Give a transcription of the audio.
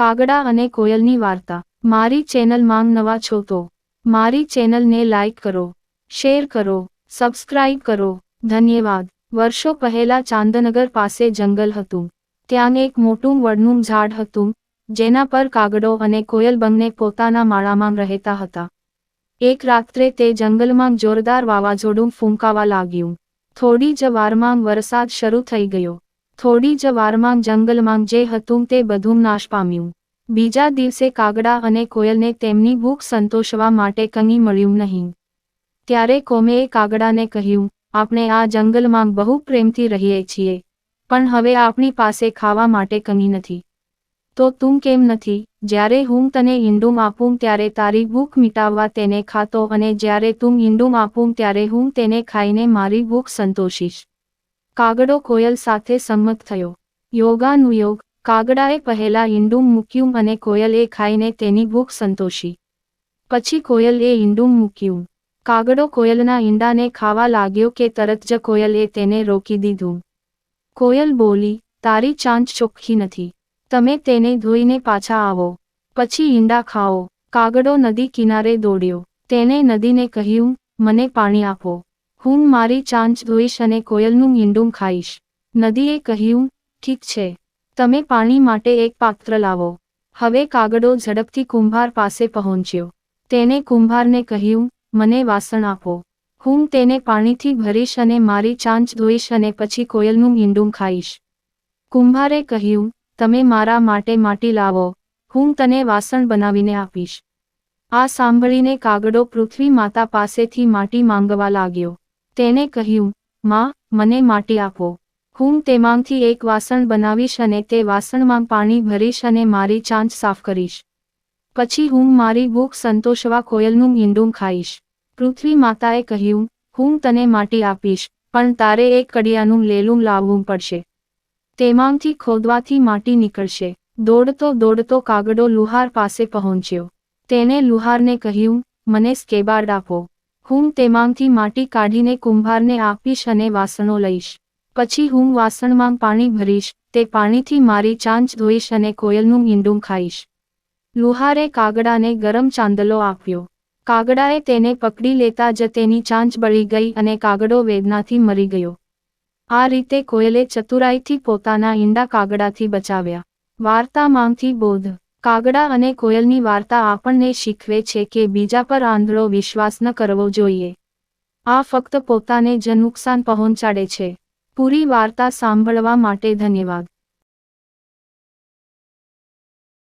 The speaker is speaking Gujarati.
કાગડા અને કોયલની વાર્તા. મારી ચેનલ માંગ નવા છો તો મારી ચેનલને લાઇક કરો, શેર કરો, સબસ્ક્રાઇબ કરો. ધન્યવાદ. વર્ષો પહેલા ચાંદનગર પાસે જંગલ હતું. ત્યાં એક મોટું વડનું ઝાડ હતું, જેના પર કાગડો અને કોયલ બંને પોતાના માળામાં રહેતા હતા. એક રાત્રે તે જંગલમાં જોરદાર વાવાઝોડું ફૂંકાવા લાગ્યું. થોડી જ વારમાં વરસાદ શરૂ થઈ ગયો. થોડી જ વારમાં જંગલમાં જે હતું તે બધું નાશ પામ્યું. બીજા દિવસે કાગડા અને કોયલને તેમની ભૂખ સંતોષવા માટે કંઈ મળ્યું નહીં. ત્યારે કોમેએ કાગડાને કહ્યું, આપણે આ જંગલમાં બહુ પ્રેમથી રહીએ છીએ, પણ હવે આપણી પાસે ખાવા માટે કંઈ નથી. તો તું કેમ નથી? જ્યારે હું તને ઈંડું આપું ત્યારે તારી ભૂખ મિટાવવા તેને ખાતો અને જ્યારે તું ઈંડું આપું ત્યારે હું તેને ખાઈને મારી ભૂખ સંતોષીશ. કાગડો કોયલ સાથે સંમત થયો. યોગાનુયોગ કાગડાએ પહેલા ઈંડું મૂક્યું અને કોયલે ખાઈને તેની ભૂખ સંતોષી. પછી કોયલે ઈંડું મૂક્યું. કાગડો કોયલના ઈંડાને ખાવા લાગ્યો કે તરત જ કોયલે તેને રોકી દીધું. કોયલ બોલી, તારી ચાંચ ચોખ્ખી નથી. તમે તેને ધોઈને પાછા આવો. પછી ઈંડા ખાઓ. કાગડો નદી કિનારે દોડ્યો. તેને નદીને કહ્યું, મને પાણી આપો. હું મારી ચાંચ ધોઈશ અને કોયલનું ઈંડું ખાઈશ. નદીએ કહ્યું, ઠીક છે. તમે પાણી માટે એક પાત્ર લાવો. હવે કાગડો ઝડપથી કુંભાર પાસે પહોંચ્યો. તેને કુંભારને કહ્યું, મને વાસણ આપો. હું તેને પાણીથી ભરીશ અને મારી ચાંચ ધોઈશ અને પછી કોયલનું ઈંડું ખાઈશ. કુંભારે કહ્યું, તમે મારા માટે માટી લાવો. હું તને વાસણ બનાવીને આપીશ. આ સાંભળીને કાગડો પૃથ્વી માતા પાસેથી માટી માંગવા લાગ્યો. તેને કહ્યું, માં, મને માટી આપો. હું તેમાંથી એક વાસણ બનાવીશ અને તે વાસણમાં પાણી ભરીશ અને મારી ચાંચ સાફ કરીશ. પછી હું મારી ભૂખ સંતોષવા કોયલનું ઈંડું ખાઈશ. પૃથ્વી માતાએ કહ્યું, હું તને માટી આપીશ, પણ તારે એક કડિયાનું લેલું લાવવું પડશે. તેમાંથી ખોદવાથી માટી નીકળશે. દોડતો દોડતો કાગડો લુહાર પાસે પહોંચ્યો. તેને લુહારને કહ્યું, મને સ્કેબાર્ડ આપો. હું તેમાંથી માટી કાઢીને કુંભારને આપીશ અને વાસણો લઈશ. પછી હું વાસણમાં પાણી ભરીશ, તે પાણીથી મારી ચાંચ ધોઈશ અને કોયલનું ઈંડું ખાઈશ. લુહારે કાગડાને ગરમ ચાંદલો આપ્યો. કાગડાએ તેને પકડી લેતા જ તેની ચાંચ બળી ગઈ અને કાગડો વેદનાથી મરી ગયો. આ રીતે કોયલે ચતુરાઈથી પોતાના ઈંડા કાગડાથી બચાવ્યા. વાર્તામાંથી બોધ. કાગડા અને કોયલની વાર્તા આપણને શીખવે છે કે બીજા પર આંધળો વિશ્વાસ ન કરવો જોઈએ. આ ફક્ત પોતાને જ નુકસાન પહોંચાડે છે. પૂરી વાર્તા સાંભળવા માટે ધન્યવાદ.